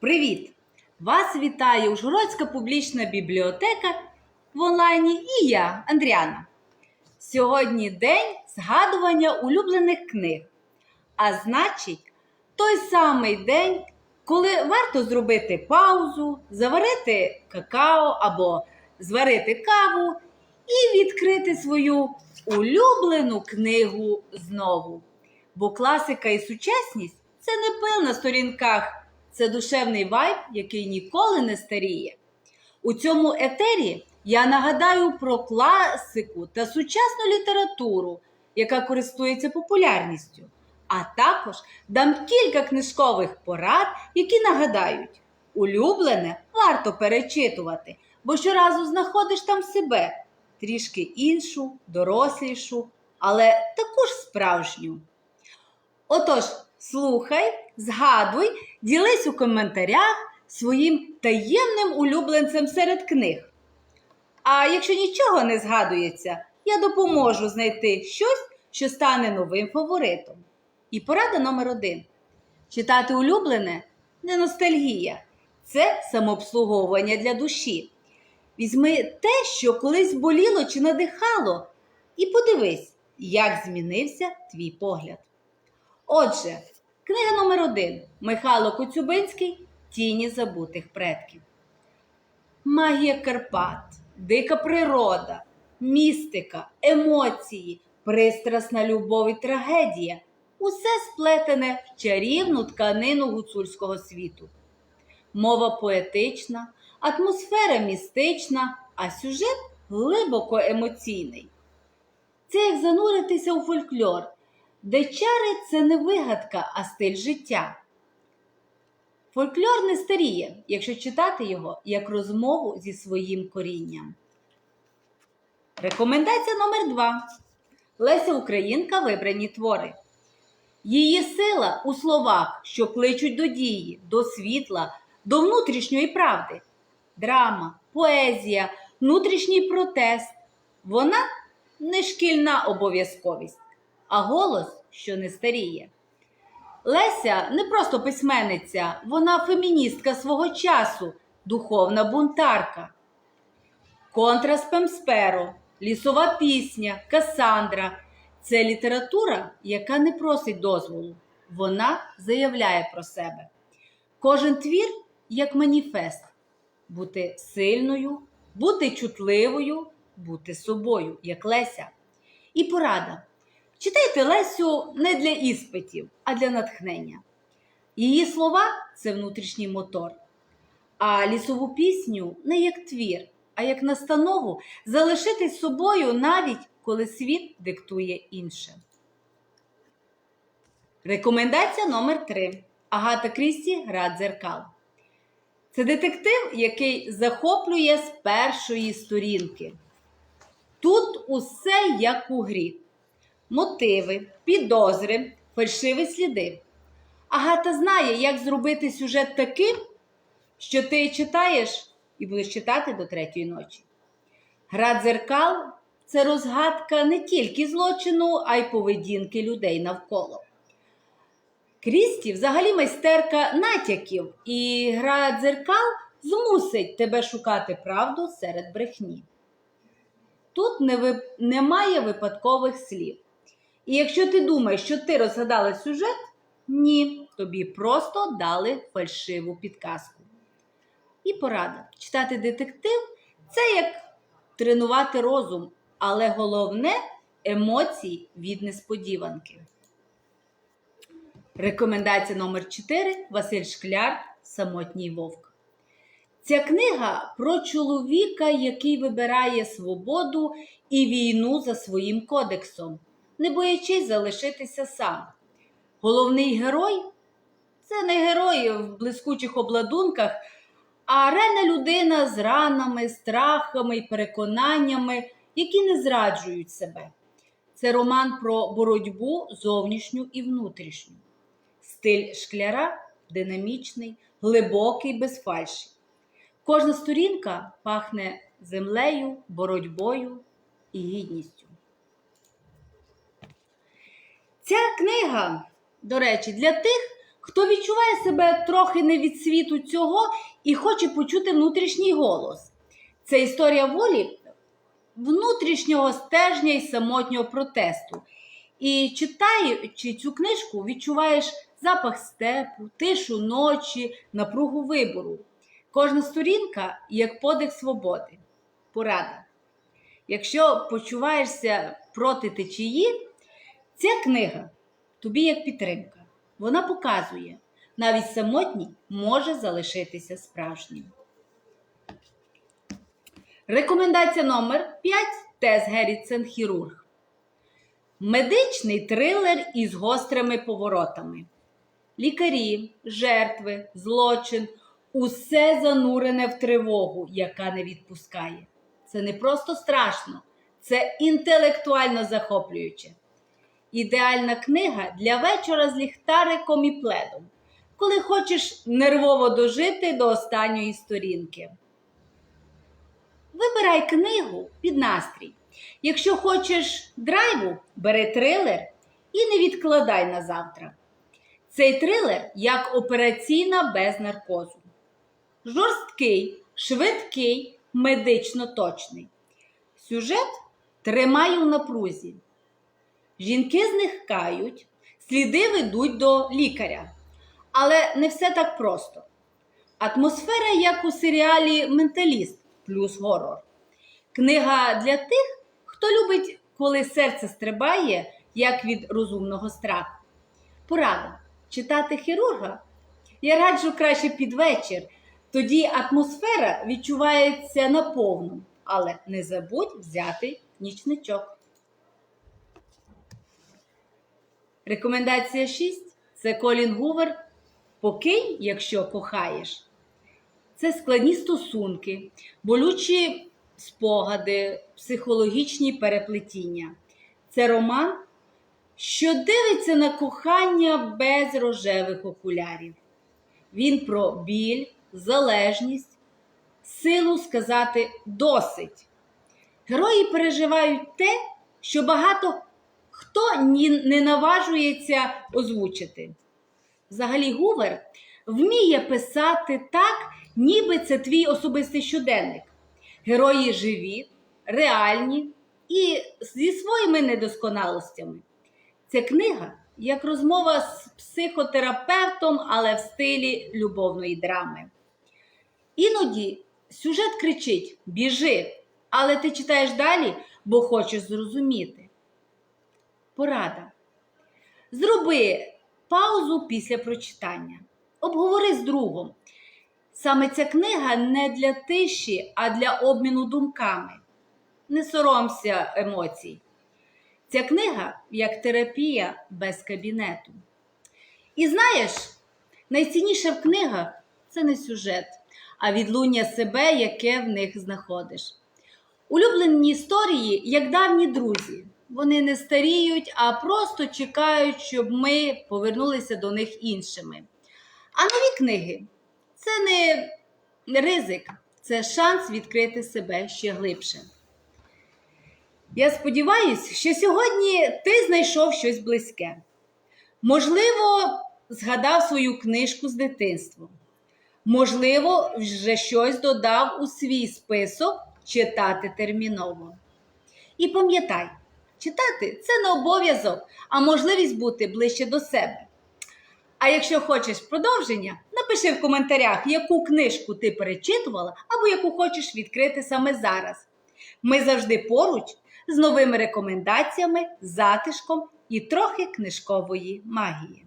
Привіт! Вас вітає Ужгородська публічна бібліотека в онлайні і я, Андріана. Сьогодні день згадування улюблених книг. А значить, той самий день, коли варто зробити паузу, заварити какао або зварити каву і відкрити свою улюблену книгу знову. Бо класика і сучасність це не пил на сторінках, це душевний вайб, який ніколи не старіє. У цьому етері я нагадаю про класику та сучасну літературу, яка користується популярністю. А також дам кілька книжкових порад, які нагадають, улюблене варто перечитувати, бо щоразу знаходиш там себе трішки іншу, дорослішу, але таку ж справжню. Отож, слухай, згадуй, ділись у коментарях своїм таємним улюбленцем серед книг. А якщо нічого не згадується, я допоможу знайти щось, що стане новим фаворитом. І порада номер один: читати улюблене не ностальгія, це самообслуговування для душі. Візьми те, що колись боліло чи надихало, і подивись, як змінився твій погляд. Отже, книга номер один. Михайло Коцюбинський. Тіні забутих предків. Магія Карпат, дика природа, містика, емоції, пристрасна любов і трагедія. Усе сплетене в чарівну тканину гуцульського світу. Мова поетична, атмосфера містична, а сюжет глибоко емоційний. Це як зануритися у фольклор, де чари це не вигадка, а стиль життя. Фольклор не старіє, якщо читати його як розмову зі своїм корінням. Рекомендація номер 2 Леся Українка вибрані твори. Її сила у словах, що кличуть до дії, до світла, до внутрішньої правди. Драма, поезія, внутрішній протест. Вона не шкільна обов'язковість, а голос, що не старіє. Леся не просто письменниця, вона феміністка свого часу, духовна бунтарка. Контрас Пемсперо, лісова пісня, Касандра це література, яка не просить дозволу. Вона заявляє про себе. Кожен твір як маніфест бути сильною, бути чутливою, бути собою, як Леся. І порада. Читайте Лесю не для іспитів, а для натхнення. Її слова це внутрішній мотор, а лісову пісню не як твір, а як настанову залишитись собою навіть коли світ диктує інше. Рекомендація номер 3 Агата Крісті Град дзеркал. Це детектив, який захоплює з першої сторінки. Тут усе як у грі мотиви, підозри, фальшиві сліди. Агата знає, як зробити сюжет таким, що ти читаєш і будеш читати до третьої ночі. Гра дзеркал це розгадка не тільки злочину, а й поведінки людей навколо. Крісті взагалі майстерка натяків, і гра дзеркал змусить тебе шукати правду серед брехні. Тут не вип... немає випадкових слів. І якщо ти думаєш, що ти розгадала сюжет, ні, тобі просто дали фальшиву підказку. І порада. Читати детектив це як тренувати розум, але головне емоції від несподіванки. Рекомендація номер 4 Василь Шкляр Самотній вовк. Ця книга про чоловіка, який вибирає свободу і війну за своїм кодексом, не боячись залишитися сам. Головний герой це не герой в блискучих обладунках, а реальна людина з ранами, страхами і переконаннями, які не зраджують себе. Це роман про боротьбу зовнішню і внутрішню. Стиль шкляра динамічний, глибокий, без фальші. Кожна сторінка пахне землею, боротьбою і гідністю. Ця книга, до речі, для тих, хто відчуває себе трохи не від світу цього і хоче почути внутрішній голос. Це історія волі внутрішнього стержня і самотнього протесту. І читаючи цю книжку, відчуваєш запах степу, тишу ночі, напругу вибору. Кожна сторінка як подих свободи. Порада. Якщо почуваєшся проти течії, ця книга тобі як підтримка. Вона показує, навіть самотній може залишитися справжнім. Рекомендація номер 5 Тес Геррітсен Хірург. Медичний трилер із гострими поворотами. Лікарі, жертви, злочин усе занурене в тривогу, яка не відпускає. Це не просто страшно, це інтелектуально захоплююче. Ідеальна книга для вечора з ліхтариком і пледом, коли хочеш нервово дожити до останньої сторінки. Вибирай книгу під настрій. Якщо хочеш драйву, бери трилер і не відкладай на завтра. Цей трилер як операційна без наркозу. Жорсткий, швидкий, медично точний. Сюжет тримає у напрузі. Жінки зникають, сліди ведуть до лікаря. Але не все так просто. Атмосфера, як у серіалі Менталіст плюс горор. Книга для тих, хто любить, коли серце стрибає, як від розумного страху. Порада читати хірурга. Я раджу краще під вечір. Тоді атмосфера відчувається наповну, але не забудь взяти нічничок. Рекомендація 6 це Колін Гувер. Покинь, якщо кохаєш. Це складні стосунки, болючі спогади, психологічні переплетіння. Це роман, що дивиться на кохання без рожевих окулярів. Він про біль, залежність, силу сказати досить. Герої переживають те, що багато хто ні- не наважується озвучити. Взагалі, Гувер вміє писати так, ніби це твій особистий щоденник. Герої живі, реальні і зі своїми недосконалостями. Ця книга як розмова з психотерапевтом, але в стилі любовної драми. Іноді сюжет кричить: біжи, але ти читаєш далі, бо хочеш зрозуміти. Порада. Зроби паузу після прочитання. Обговори з другом. Саме ця книга не для тиші, а для обміну думками. Не соромся емоцій. Ця книга як терапія без кабінету. І знаєш, найцінніше в книгах це не сюжет, а відлуння себе, яке в них знаходиш. Улюблені історії, як давні друзі. Вони не старіють, а просто чекають, щоб ми повернулися до них іншими. А нові книги це не ризик, це шанс відкрити себе ще глибше. Я сподіваюся, що сьогодні ти знайшов щось близьке. Можливо, згадав свою книжку з дитинства. Можливо, вже щось додав у свій список читати терміново. І пам'ятай, читати це не обов'язок, а можливість бути ближче до себе. А якщо хочеш продовження, напиши в коментарях, яку книжку ти перечитувала або яку хочеш відкрити саме зараз. Ми завжди поруч з новими рекомендаціями, затишком і трохи книжкової магії.